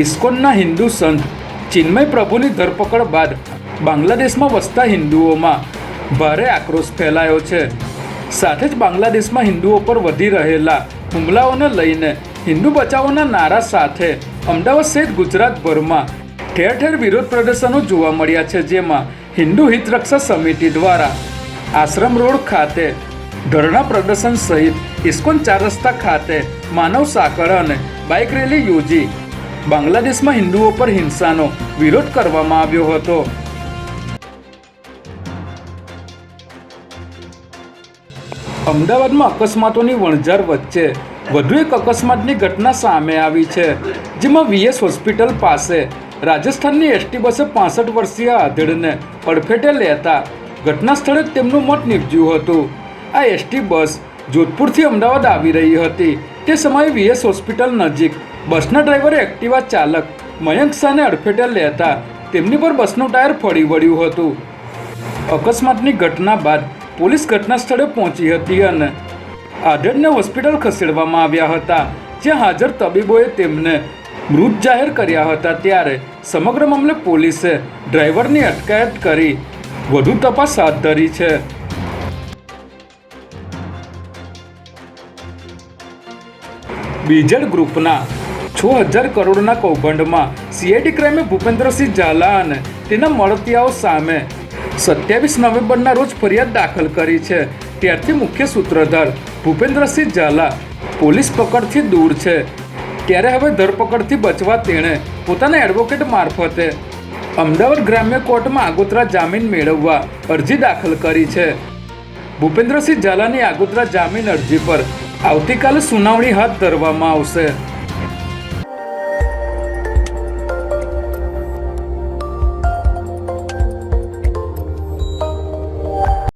ઇસ્કોનના હિન્દુ સંત ચિન્મય પ્રભુની ધરપકડ બાદ બાંગ્લાદેશમાં વસતા હિન્દુઓમાં ભારે આક્રોશ ફેલાયો છે. સાથે જ બાંગ્લાદેશમાં હિન્દુઓ પર વધી રહેલા હુમલાઓને લઈને હિન્દુ બચાવોના નારા સાથે અમદાવાદ સહિત ગુજરાતભરમાં ઠેર ઠેર વિરોધ પ્રદર્શનો જોવા મળ્યા છે, જેમાં હિન્દુ હિતરક્ષા સમિતિ દ્વારા આશ્રમ રોડ ખાતે ધરણા પ્રદર્શન સહિત ઇસ્કોન ચાર રસ્તા ખાતે માનવ સાંકળ અને બાઇક રેલી યોજી બાંગ્લાદેશમાં હિન્દુઓ પર હિંસાનો વિરોધ કરવામાં આવ્યો હતો. અમદાવાદમાં અકસ્માતોની વણઝાર વચ્ચે વધુ એક અકસ્માતની ઘટના સામે આવી છે, જેમાં વીએસ હોસ્પિટલ પાસે રાજસ્થાનની એસટી બસે પાસઠ વર્ષીય આધેડને અડફેટે લેતા ઘટના સ્થળે તેમનું મોત નીપજ્યું હતું. આ એસટી બસ જોધપુરથી અમદાવાદ આવી રહી હતી. તે સમયે વીએસ હોસ્પિટલ નજીક બસના ડ્રાઈવરે એક્ટિવા ચાલક મયંક શાહને અડફેટે લેતા તેમની પર બસનું ટાયર ફળી વળ્યું હતું. અકસ્માતની ઘટના બાદ પોલીસ ઘટના સ્થળે પહોંચી હતી અને આધેડને હોસ્પિટલ ખસેડવામાં આવ્યા હતા, જ્યાં હાજર તબીબોએ તેમને મૃત જાહેર કર્યા હતા. ત્યારે સમગ્ર મામલે પોલીસે ડ્રાઈવરની અટકાયત કરી વધુ તપાસ હાથ ધરી છે. બીજેડ ગ્રુપના છ હજાર કરોડના કૌભાંડમાં સીઆઈડી ક્રાઇમે ભૂપેન્દ્રસિંહ ઝાલા અને તેના મળતિયાઓ સામે સત્યાવીસ નવેમ્બરના રોજ ફરિયાદ દાખલ કરી છે. ત્યારથી મુખ્ય સૂત્રધાર ભૂપેન્દ્રસિંહ ઝાલા પોલીસ પકડથી દૂર છે. ત્યારે હવે ધરપકડથી બચવા તેણે પોતાના એડવોકેટ મારફતે અમદાવાદ ગ્રામ્ય કોર્ટમાં આગોતરા જામીન મેળવવા અરજી દાખલ કરી છે. ભૂપેન્દ્રસિંહ ઝાલાની આગોતરા જામીન અરજી પર આવતીકાલે સુનાવણી હાથ ધરવામાં આવશે.